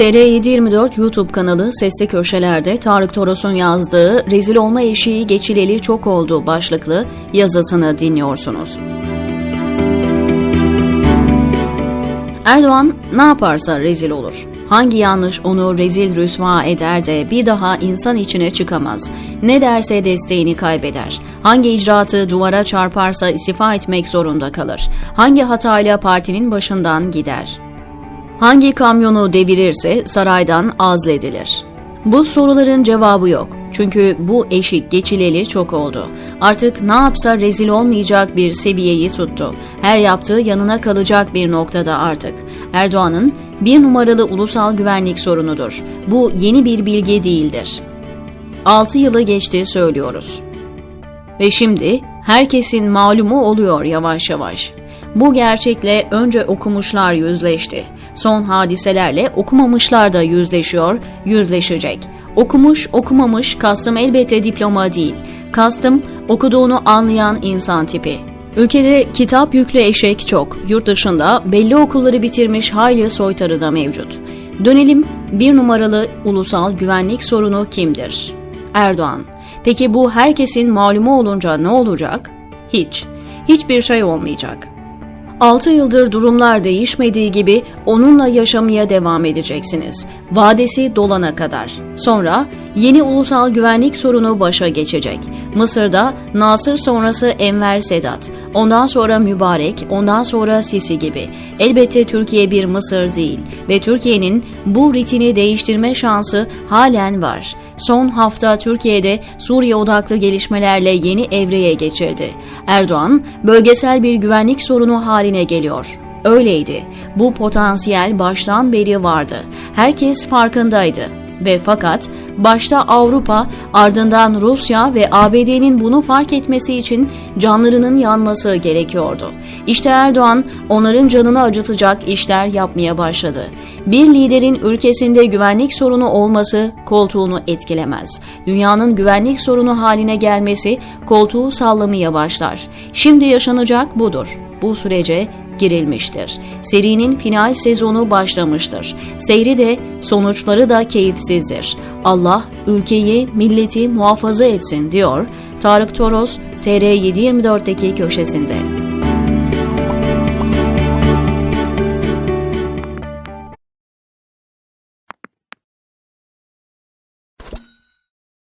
TR724 YouTube kanalı Sesli Köşeler'de Tarık Toros'un yazdığı Rezil olma eşiği geçileli çok oldu başlıklı yazısını dinliyorsunuz. Erdoğan ne yaparsa rezil olur. Hangi yanlış onu rezil rüsva eder de bir daha insan içine çıkamaz. Ne derse desteğini kaybeder. Hangi icraatı duvara çarparsa istifa etmek zorunda kalır. Hangi hatayla partinin başından gider. Hangi kamyonu devirirse saraydan azledilir. Bu soruların cevabı yok. Çünkü bu eşik geçileli çok oldu. Artık ne yapsa rezil olmayacak bir seviyeyi tuttu. Her yaptığı yanına kalacak bir noktada artık. Erdoğan'ın bir numaralı ulusal güvenlik sorunudur. Bu yeni bir bilgi değildir. 6 yılı geçti söylüyoruz. Ve şimdi herkesin malumu oluyor yavaş yavaş. Bu gerçekle önce okumuşlar yüzleşti. Son hadiselerle okumamışlar da yüzleşiyor, yüzleşecek. Okumuş, okumamış kastım elbette diploma değil. Kastım okuduğunu anlayan insan tipi. Ülkede kitap yüklü eşek çok. Yurt dışında belli okulları bitirmiş hayli soytarı da mevcut. Dönelim bir numaralı ulusal güvenlik sorunu kimdir? Erdoğan. Peki bu herkesin malumu olunca ne olacak? Hiç. Hiçbir şey olmayacak. 6 yıldır durumlar değişmediği gibi onunla yaşamaya devam edeceksiniz. Vadesi dolana kadar. Sonra yeni ulusal güvenlik sorunu başa geçecek. Mısır'da Nasır sonrası Enver Sedat, ondan sonra Mübarek, ondan sonra Sisi gibi. Elbette Türkiye bir Mısır değil ve Türkiye'nin bu ritini değiştirme şansı halen var. Son hafta Türkiye'de Suriye odaklı gelişmelerle yeni evreye geçildi. Erdoğan, bölgesel bir güvenlik sorunu haline geliyor. Öyleydi. Bu potansiyel baştan beri vardı. Herkes farkındaydı ve fakat başta Avrupa ardından Rusya ve ABD'nin bunu fark etmesi için canlarının yanması gerekiyordu. İşte Erdoğan onların canını acıtacak işler yapmaya başladı. Bir liderin ülkesinde güvenlik sorunu olması koltuğunu etkilemez. Dünyanın güvenlik sorunu haline gelmesi koltuğu sallamaya başlar. Şimdi yaşanacak budur. Bu sürece girilmiştir. Serinin final sezonu başlamıştır. Seyri de sonuçları da keyifsizdir. Allah ülkeyi, milleti muhafaza etsin diyor Tarık Toros TR724'deki köşesinde.